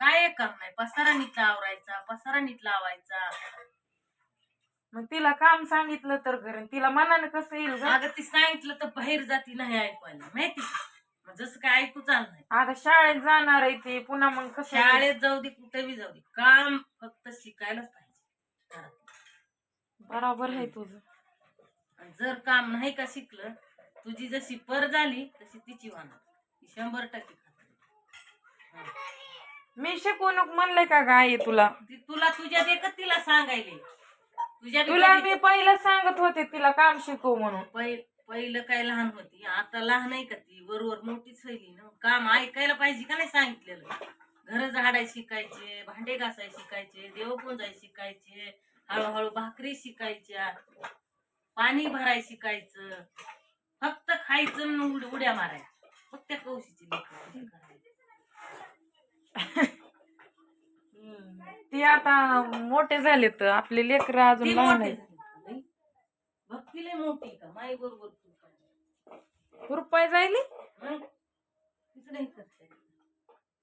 काय काम नाही पसारा नीट आवरायचा पसारा नीट लावायचा. मग तिला काम सांगितलं तर करेन तिला मनाने कसं येईल ग? अगं ती सांगितलं तर बाहेर जाती नाही ऐकवायला माहिती का? मग जसं काय ऐकू चाल नाही आता शाळेत जाणार आहे ते. पुन्हा मग कसं शाळेत जाऊ दे कुठे बी जाऊ दे. काम फक्त शिकायलाच पाहिजे. घरात. बरोबर आहे तुझं. आणि जर काम नाही का शिकलं तुझी जशी पर झाली तशी तिची वाहणार ती शंभर टक्के खात्री. मी शिकवणूक म्हणलंय का गाय तुला? ती तुला तुझ्या देखत तिला सांगायले. तुझ्या तुला मी पहिलं सांगत होते तिला काम शिकव म्हणून. पहि- पहिलं काय लहान होती आता लहान आहे का ती? बरोबर मोठीच होईल ना. काम ऐकायला पाहिजे का नाही सांगितलेलं? घर झाडाय शिकायचे भांडे घासाय शिकायचे देव पुंजाय शिकायचे हळूहळू भाकरी शिकायच्या पाणी भराय शिकायचं फक्त खायचं आणि उड- उड्या मारायच्या. फक्त कौशीची लेकरं करायची. ती आता मोठे झाले तर आपले लेकर अजून ती लहान मोठी आहेत. झाली? भक्ती लई मोठी का? माई बरोबर तू? रुपाय जायली? मग तिकडे करते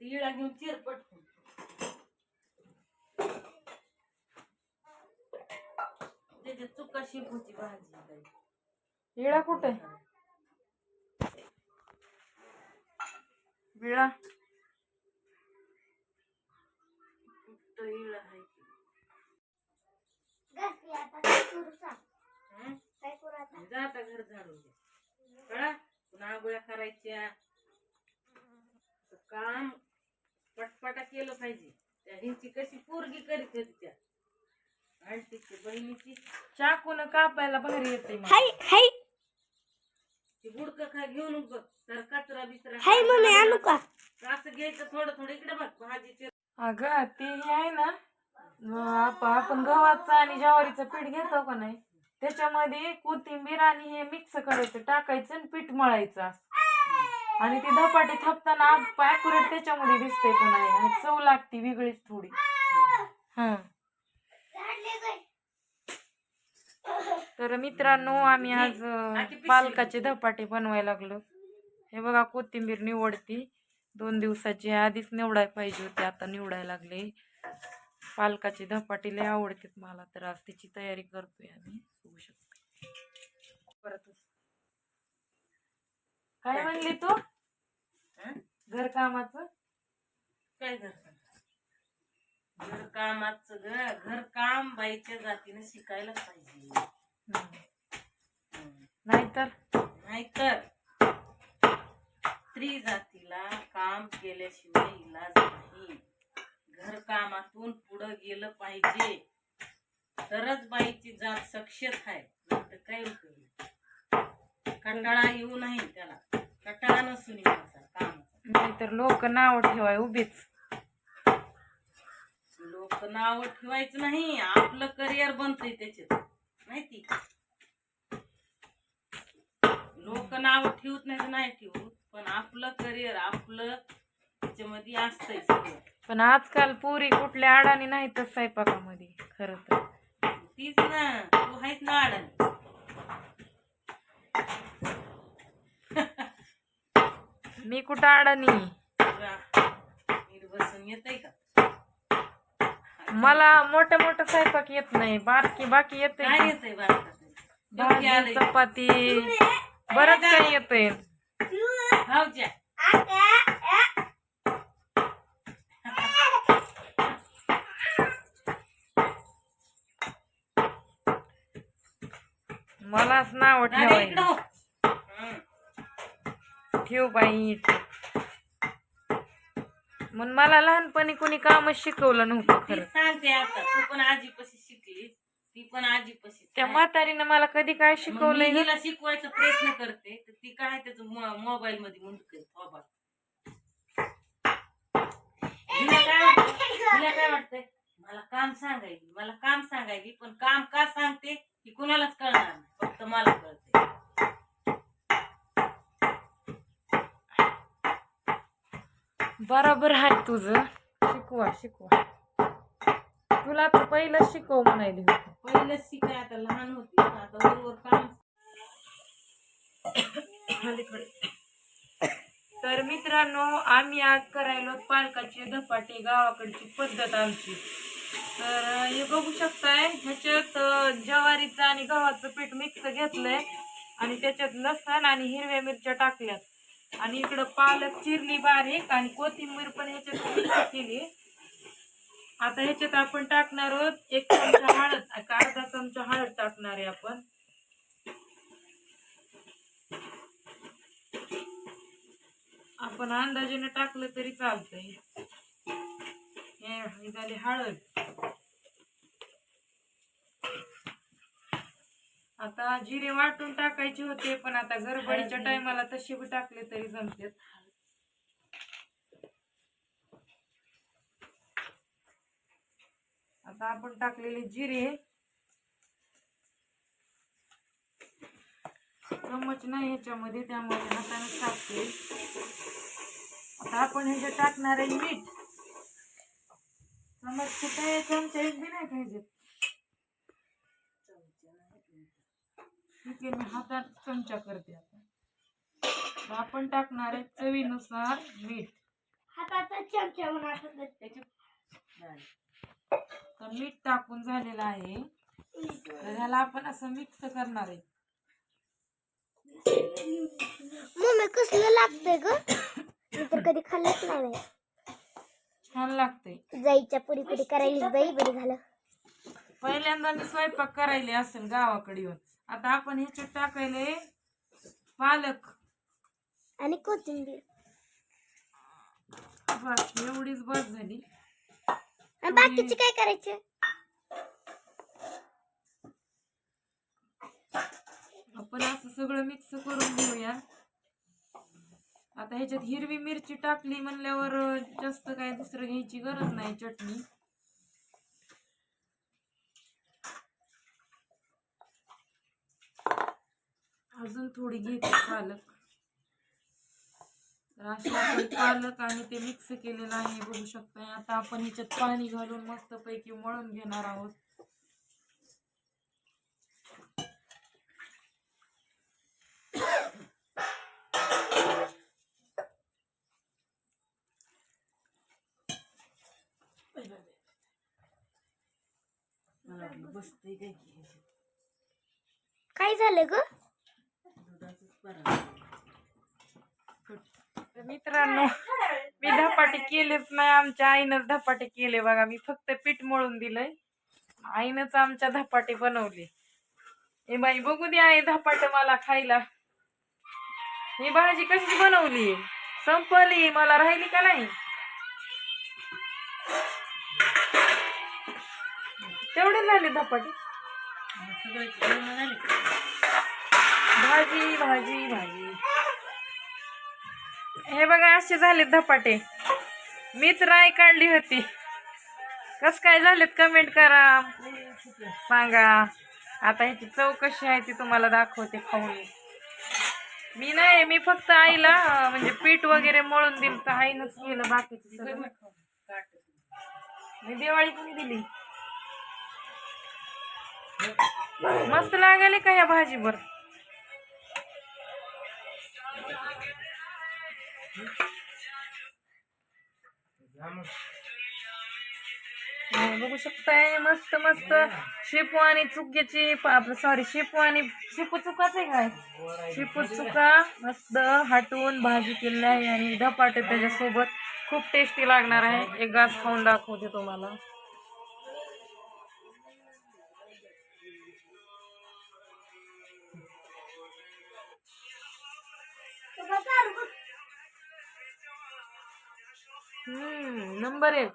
ती इळा घेऊन चिरपट त्याच्यात चुका शेपूची भाजी. विळा कुठे विळा इळा आहे? हं? जा आता घर झाडून दे कळा पुन्हा आंघोळ्या करायच्या. काम पटपटा केलं पाहिजे. त्या हिंची कशी पोरगी करीत होती त्या. आंटीची बहिणीची चाकून कापायला भारी येते. ती बुडक खा घेऊन बघ तर कचरा बिचरा हाय मम्मी आणू का? असं घ्यायचं थोडं थोडं. इकडे बघ भाजीचे अगं ते हे आहे ना मग आप- आपण गव्हाचं आणि ज्वारीचं पीठ घेतो का नाही? त्याच्यामध्ये कोथिंबीर आणि हे मिक्स करायचं टाकायचं आणि पीठ मळायचं असं. आणि ती धपाटे थापताना अॅक्युरेट त्याच्यामध्ये दिसतंय पुन्हा हे. आणि चव लागती वेगळीच थोडी. हा. तर मित्रांनो आम्ही आज अं, पालकाचे धपाटे बनवायला लागलो. हे बघा कोथिंबीर निवडती. दोन दिवसाची आधीच निवडायला पाहिजे होती आता निवडायला लागले. पालकाचे धपाटे लय आवडतात मला तर आज त्याची तयारी करतोय आम्ही. बघू शकतो. परत काय म्हणली तू? हं? घरकामाचं? काय घर कामाचं घर काम बाईच्या जातीने शिकायला पाहिजे. नाहीतर? नाहीतर? स्त्री जातीला काम केल्याशिवाय इलाज नाही. घर कामातून पुढं गेलं पाहिजे. तरच बाईची जात सक्षत आहे. नाहीतर काय उपयोग कंटाळा येऊ नाही त्याला. कंटाळा नसून येण्याचा काम नाहीतर लोक नाव ठेवाय उभीच. लोक नाव ठेवायचं नाही. आपलं करिअर बनतंय त्याच्यात. माहिती? लोक नाव ठेवत नाही तर नाही ठेवत. पण आपलं करिअर आपलं त्याच्यामध्ये असतंय सगळं. पण आजकाल पुरी कुठल्या अडाणी नाही तर स्वयंपाकामध्ये खरं तर. तीच ना तू आहेस ना अडण. मी कुठं अडाणी? बसून येतंय का? मला मोठं मोठं स्वयंपाक येत नाही बारकी बाकी येते काय येतंय बारकाचं भाजी आलंय. चपाती बरंच काही येतंय. भाऊच्या. मलाच नाव ठेवाय. ठेव बाई. मग मला लहानपणी कोणी कामच शिकवलं नव्हतं खरं. सांगते आता तू पण आजीपाशी शिकली ती पण आजीपाशी त्या म्हातारीनं मला कधी काय शिकवलंय ग? हिला शिकवायचा प्रयत्न करते तर ती काय त्याचं मोबाईल मध्ये मुंडकं मोबाईल हिला काय वाटतं हिला काय वाटतंय? मला काम सांगायची मला काम सांगायची पण काम का सांगते ही कुणालाच कळणार नाही फक्त मला कळते बरोबर आहे तुझं. शिकवा शिकवा. तुला तर पहिलं शिकव म्हणायली होती. पहिलेच शिकाय आता लहान होती. आता बरोबर काम. तर मित्रांनो आम्ही आज करायलो पालकाचे धपाटे गावाकडची पद्धत आमची. तर हे बघू शकताय ह्याच्यात ज्वारीचं आणि गव्हाचं पीठ मिक्स घेतलंय. आणि त्याच्यात लसण आणि हिरव्या मिरच्या टाकल्यात. आणि इकडं पालक चिरली बारीक आणि कोथिंबीर पण ह्याच्यात मिक्स केली. आता ह्याच्यात आपण टाकणार आहोत एक चमचा हळद. अर्धा चमचा हळद टाकणार आहे आपण. आपण अंदाजाने टाकलं तरी चालतंय. हे झाली हळद. आता जिरे वाटून टाकायचे होते पण आता गडबडीच्या टायमाला तसे बी टाकले तरी जमतात. आता आपण टाकलेले जिरे. चम्मच नाही ह्याच्यामध्ये त्यामुळे हाताने टाकते. आता आपण ह्याच्यात टाकणार आहे मीठ चम्मच कुठे चमचा एक बी नाही पाहिजे. ठीक आहे मी हातात चमचा करते आता. आपण टाकणार आहे चवीनुसार मीठ. हाताचा चमचा म्हणून आठवत तर मीठ टाकून झालेलं आहे. तर ह्याला आपण असं मिक्स करणार आहे. मम्मी कसलं लागतंय ग? मी तर कधी खाल्लंच नाही. छान लागतंय. जाईच्या पुरी पुरी करायला जाई बरी झालं. पहिल्यांदा मी स्वयंपाक करायले असेल गावाकडे येऊन. आता आपण ह्याच्यात टाकायले पालक. आणि कोथिंबीर. बस एवढीच बस झाली. बाकीचे काय करायचे? आपण असं सगळं मिक्स करून घेऊया. आता ह्याच्यात हिरवी मिरची टाकली म्हणल्यावर जास्त काय दुसरं घ्यायची गरज नाही चटणी. अजून थोडी घेते पालक. तर अशी आपण पालक आणि ते मिक्स केलेलं आहे बघू शकता आता आपण ह्याच्यात पाणी घालून मस्तपैकी मळून घेणार आहोत. काय झालं ग? मित्रांनो मी धपाटे केलेच नाही. आमच्या आईनंच धपाटे केले बघा. मी फक्त पीठ मळून दिलंय. आईनंच आमच्या धपाटे बनवले. हे बाई बघू दे आई धपाटे मला खायला. ही भाजी कशी बनवली? संपली. मला राहिली का नाही? तेवढे झाले धपाटे. भाजी भाजी भाजी. हे बघा असे झालेत धपाटे. मीच राय काढली होती. कस काय झालेत कमेंट करा. सांगा. आता ह्याची चव कशी आहे ती तुम्हाला दाखवते खाऊन. मी नाही मी फक्त आईला म्हणजे पीठ वगैरे मळून दिलं तर आईनंच केलं बाकीचं मी दिवाळी पण दिली. मस्त लागले का ह्या भाजीवर? बघू शकताय मस्त मस्त. शेपू आणि चुक्याची सॉरी शेपू आणि शेपू चुकाच आहे काय? शेपू चुका मस्त हटवून भाजी केलेली आहे आणि धपाटे त्याच्यासोबत खूप टेस्टी लागणार आहे. एक गाज खाऊन दाखवते तुम्हाला. हम्म नंबर एक.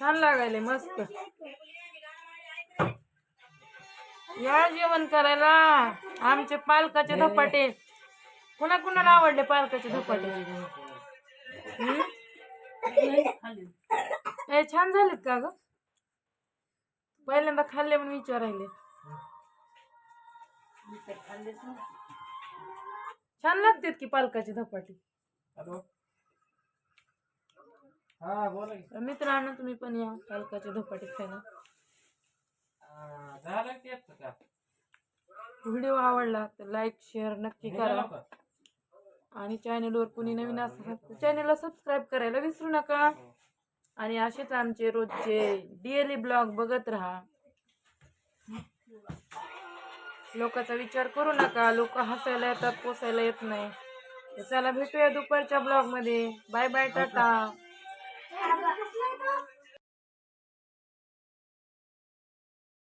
छान लागायले मस्त. या जेवण करायला. आमचे पालकाचे धपाटे. कुणा कुणाला आवडले पालकाचे धपाटे? छान झालेत का ग? पहिल्यांदा खाल्ले म्हणून खाल्लेच नव्हते. छान लागतात की पालकाचे धपाटे. हा मित्रांनो तुम्ही पण या पालकाचे धपाटे खायला. व्हिडिओ आवडला तर लाईक शेअर नक्की करा? आणि चॅनलवर कुणी नवीन असेल तर चॅनलला सबस्क्राईब करायला विसरू नका. आणि असेच आमचे रोजचे डेली ब्लॉग बघत राहा. लोकांचा विचार करू नका. लोक हसायला येतात पोसायला येत नाही. चला भेटूया दुपारच्या ब्लॉगमध्ये. Bye bye Tata